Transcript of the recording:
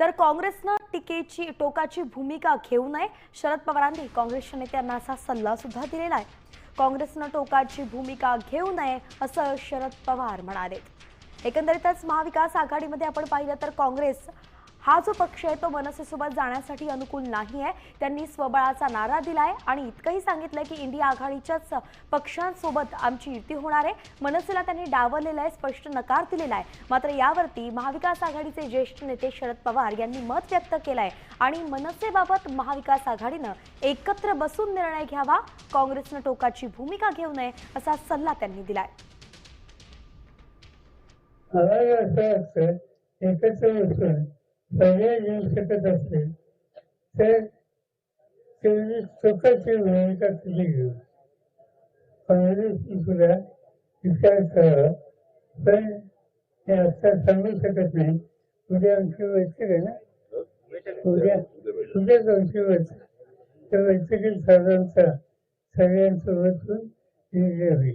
तर काँग्रेसनं टीकेची टोकाची भूमिका घेऊ नये. शरद पवारांनी काँग्रेसच्या नेत्यांना असा सल्ला सुद्धा दिलेला आहे. काँग्रेसनं टोकाची भूमिका घेऊ नये असं शरद पवार म्हणाले. एकंदरीतच महाविकास आघाडीमध्ये आपण पाहिलं तर काँग्रेस हा जो पक्ष आहे तो मनसेसोबत जाण्यासाठी अनुकूल नाही आहे. त्यांनी स्वबळाचा नारा दिलाय आणि इतकंही सांगितलंय की इंडिया आघाडीच्याच पक्षांसोबत आमची युती होणार आहे. मनसेला त्यांनी डावललेला आहे स्पष्ट नकार दिलेला आहे. मात्र यावरती महाविकास आघाडीचे ज्येष्ठ नेते शरद पवार यांनी मत व्यक्त केलंय आणि मनसेबाबत महाविकास आघाडीनं एकत्र बसून निर्णय घ्यावा काँग्रेसनं टोकाची भूमिका घेऊ नये असा सल्ला त्यांनी दिलाय. एकत्र बसून पर्याय शकत असेल तर तेवढी स्वतःची भूमिका तुम्ही घेऊ काँग्रेसने सुद्धा विचार करावा पण हे आता सांगू शकत नाही. उद्या आमची बैठक आहे ना? उद्या उद्याच आमची बैठक. त्या बैठकीत साधारणतः सगळ्यांसोबत निर्णय होईल